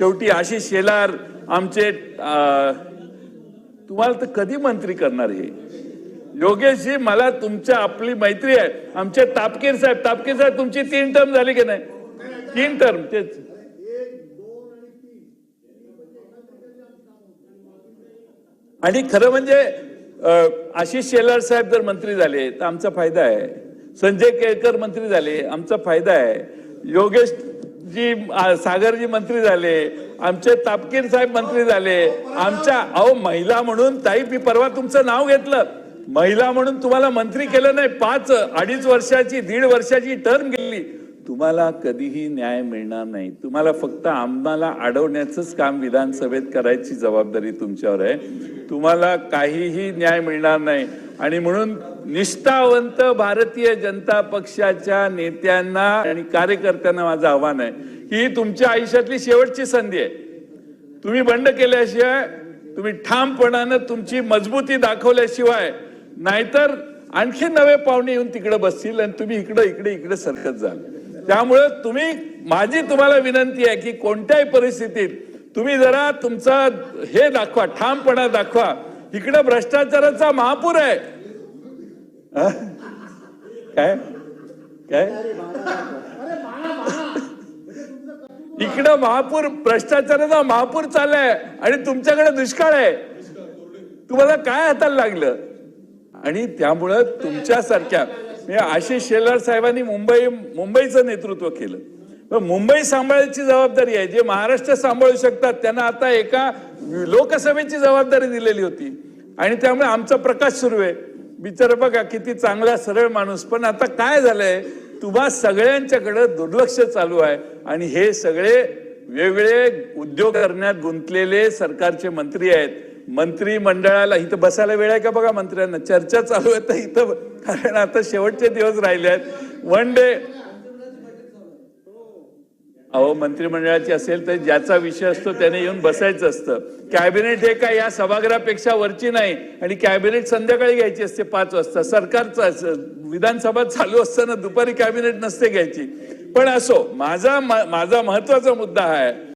शेवटी आशिष शेलार आमचे तुम्हाला तर कधी मंत्री करणार हे? योगेशजी मला तुमच्या आपली मैत्री आहे. आमचे तापकीर साहेब तापकीर साहेब तुमची तीन टर्म झाली की नाही? तीन टर्म तेच. आणि खरं म्हणजे आशिष शेलार साहेब जर मंत्री झाले तर आमचा फायदा आहे. संजय केळकर मंत्री झाले आमचा फायदा आहे. योगेश जी सागरजी मंत्री झाले आमचे तापकीर साहेब मंत्री झाले आमच्या अहो महिला म्हणून ताई मी परवा तुमचं नाव घेतलं. महिला म्हणून तुम्हाला मंत्री केलं नाही पाच अडीच वर्षाची दीड वर्षाची टर्म गेली. तुम्हाला कधीही न्याय मिळणार नाही. तुम्हाला फक्त आम्हाला अडवण्याचंच काम विधानसभेत करायची जबाबदारी तुमच्यावर आहे. तुम्हाला काहीही न्याय मिळणार नाही. आणि म्हणून निष्ठावंत भारतीय जनता पक्षाच्या नेत्यांना आणि कार्यकर्त्यांना माझं आव्हान आहे ही तुमच्या आयुष्यातली शेवटची संधी आहे. तुम्ही बंड केल्याशिवाय तुम्ही ठामपणानं तुमची मजबूती दाखवल्याशिवाय नाहीतर आणखी नवे पाहुणे येऊन तिकडे बसतील आणि तुम्ही इकडे इकडे इकडे सरकत जाल. त्यामुळे तुम्ही माझी तुम्हाला विनंती आहे की कोणत्याही परिस्थितीत तुम्ही जरा तुमचा हे दाखवा ठामपणा दाखवा. इकडे भ्रष्टाचाराचा महापूर आहे. काय? काय? इकडं महापूर भ्रष्टाचाराचा महापूर चाललाय आणि तुमच्याकडे दुष्काळ आहे. तुम्हाला काय हाताला लागलं? आणि त्यामुळं तुमच्यासारख्या आशिष शेलार साहेबांनी मुंबई मुंबईचं नेतृत्व केलं. मुंबई सांभाळायची जबाबदारी आहे. जे महाराष्ट्र सांभाळू शकतात त्यांना आता एका लोकसभेची जबाबदारी दिलेली होती. आणि त्यामुळे आमचा प्रकाश सुरू आहे. बिचार बघा किती चांगला सरळ माणूस. पण आता काय झालंय? तुम्हा सगळ्यांच्याकडे दुर्लक्ष चालू आहे. आणि हे सगळे वेगळे उद्योग करण्यात गुंतलेले सरकारचे मंत्री आहेत. मंत्री मंडळाला इथं बसायला वेळ आहे का बघा मंत्र्यांना? चर्चा चालू आहे तर इथं. कारण आता शेवटचे दिवस राहिले आहेत. वन डे अहो मंत्रिमंडळाची असेल तर ज्याचा विषय असतो त्याने येऊन बसायचं असतं. कॅबिनेट हे काय या सभागृहापेक्षा वरची नाही. आणि कॅबिनेट संध्याकाळी घ्यायची असते पाच वाजता. सरकारचं विधानसभा चालू असताना दुपारी कॅबिनेट नसते घ्यायची. पण असो माझा माझा महत्त्वाचा मुद्दा हा आहे.